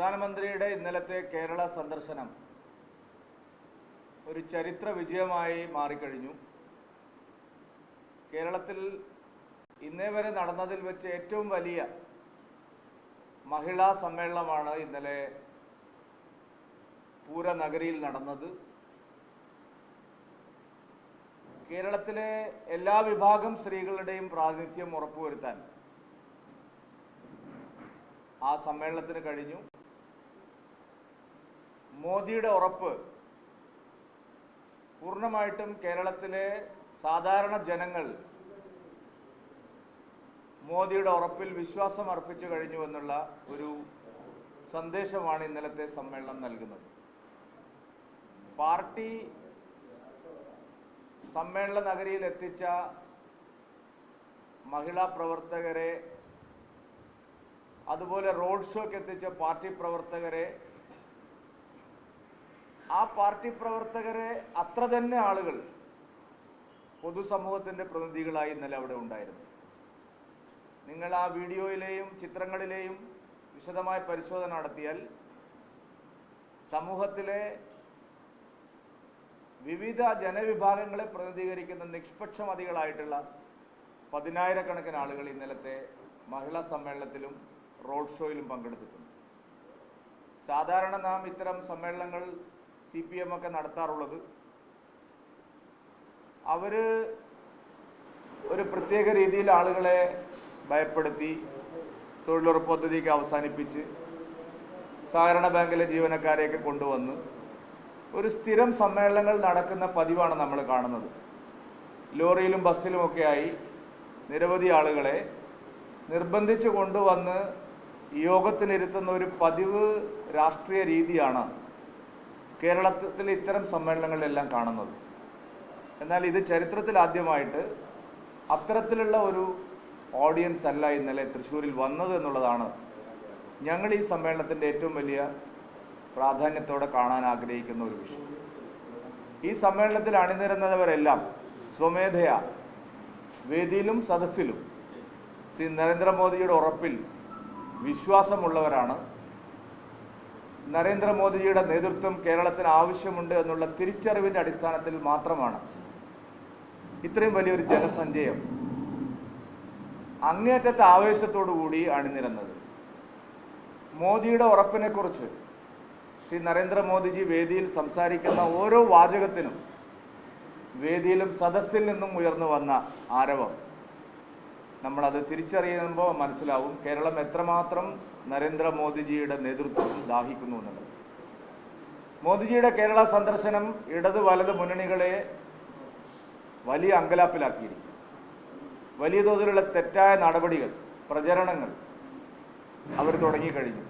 പ്രധാനമന്ത്രിയുടെ ഇന്നലത്തെ കേരള സന്ദർശനം ഒരു ചരിത്ര വിജയമായി മാറിക്കഴിഞ്ഞു. കേരളത്തിൽ ഇന്നേ വരെ നടന്നതിൽ വെച്ച് ഏറ്റവും വലിയ മഹിളാ സമ്മേളനമാണ് ഇന്നലെ പൂരനഗരിയിൽ നടന്നത്. കേരളത്തിലെ എല്ലാ വിഭാഗം സ്ത്രീകളുടെയും പ്രാതിനിധ്യം ഉറപ്പുവരുത്താൻ ആ സമ്മേളനത്തിന് കഴിഞ്ഞു. മോദിയുടെ ഉറപ്പ് പൂർണമായിട്ടും കേരളത്തിലെ സാധാരണ ജനങ്ങൾ മോദിയുടെ ഉറപ്പിൽ വിശ്വാസം അർപ്പിച്ചു കഴിഞ്ഞു എന്നുള്ള ഒരു സന്ദേശമാണ് ഇന്നലത്തെ സമ്മേളനം നൽകുന്നത്. പാർട്ടി സമ്മേളന നഗരിയിൽ എത്തിച്ച മഹിളാ പ്രവർത്തകരെ അതുപോലെ റോഡ് ഷോയ്ക്ക് എത്തിച്ച പാർട്ടി പ്രവർത്തകരെ ആ പാർട്ടി പ്രവർത്തകരെ അത്ര തന്നെ ആളുകൾ പൊതുസമൂഹത്തിന്റെ പ്രതിനിധികളായി ഇന്നലെ അവിടെ ഉണ്ടായിരുന്നു. നിങ്ങൾ ആ വീഡിയോയിലെയും ചിത്രങ്ങളിലെയും വിശദമായ പരിശോധന നടത്തിയാൽ സമൂഹത്തിലെ വിവിധ ജനവിഭാഗങ്ങളെ പ്രതിനിധീകരിക്കുന്ന നിഷ്പക്ഷമതികളായിട്ടുള്ള പതിനായിരക്കണക്കിന് ആളുകൾ ഇന്നലത്തെ മഹിളാ സമ്മേളനത്തിലും റോഡ് ഷോയിലും പങ്കെടുത്തിട്ടുണ്ട്. സാധാരണ നാം ഇത്തരം സമ്മേളനങ്ങൾ സി പി എം ഒക്കെ നടത്താറുള്ളത്. അവർ ഒരു പ്രത്യേക രീതിയിൽ ആളുകളെ ഭയപ്പെടുത്തി തൊഴിലുറപ്പ് പദ്ധതിക്ക് അവസാനിപ്പിച്ച് സഹകരണ ബാങ്കിലെ ജീവനക്കാരെയൊക്കെ കൊണ്ടുവന്ന് ഒരു സ്ഥിരം സമ്മേളനങ്ങൾ നടക്കുന്ന പതിവാണ് നമ്മൾ കാണുന്നത്. ലോറിയിലും ബസ്സിലുമൊക്കെയായി നിരവധി ആളുകളെ നിർബന്ധിച്ച് കൊണ്ടുവന്ന് യോഗത്തിനിരുത്തുന്ന ഒരു പതിവ് രാഷ്ട്രീയ രീതിയാണ് കേരളത്തിൽ ഇത്തരം സമ്മേളനങ്ങളിലെല്ലാം കാണുന്നത്. എന്നാൽ ഇത് ചരിത്രത്തിൽ ആദ്യമായിട്ട് അത്തരത്തിലുള്ള ഒരു ഓഡിയൻസ് അല്ല ഇന്നലെ തൃശ്ശൂരിൽ വന്നത് എന്നുള്ളതാണ് ഞങ്ങൾ ഈ സമ്മേളനത്തിന്റെ ഏറ്റവും വലിയ പ്രാധാന്യത്തോടെ കാണാൻ ആഗ്രഹിക്കുന്ന ഒരു വിഷയം. ഈ സമ്മേളനത്തിൽ അണിനിരന്നവരെല്ലാം സ്വമേധയാ വേദിയിലും സദസ്സിലും ശ്രീ നരേന്ദ്രമോദിയുടെ ഉറപ്പിൽ വിശ്വാസമുള്ളവരാണ്. നരേന്ദ്രമോദിജിയുടെ നേതൃത്വം കേരളത്തിന് ആവശ്യമുണ്ട് എന്നുള്ള തിരിച്ചറിവിന്റെ അടിസ്ഥാനത്തിൽ മാത്രമാണ് ഇത്രയും വലിയൊരു ജനസഞ്ചയം. അങ്ങേറ്റത്തെ ആവേശത്തോടു കൂടി അണിനിരന്നത്. മോദിയുടെ ഉറപ്പിനെക്കുറിച്ച് ശ്രീ നരേന്ദ്രമോദിജി വേദിയിൽ സംസാരിക്കുന്ന ഓരോ വാചകത്തിനും വേദിയിലും സദസ്സിൽ നിന്നും ഉയർന്നു വന്ന ആരവം. നമ്മളത് തിരിച്ചറിയുമ്പോൾ മനസ്സിലാവും കേരളം എത്രമാത്രം നരേന്ദ്രമോദിജിയുടെ നേതൃത്വത്തിൽ ദാഹിക്കുന്നു എന്നുള്ളത്. മോദിജിയുടെ കേരള സന്ദർശനം ഇടത് വലത് മുന്നണികളെ വലിയ അങ്കലാപ്പിലാക്കിയിരിക്കും വലിയ തോതിലുള്ള തെറ്റായ നടപടികൾ പ്രചരണങ്ങൾ അവർ തുടങ്ങിക്കഴിഞ്ഞു.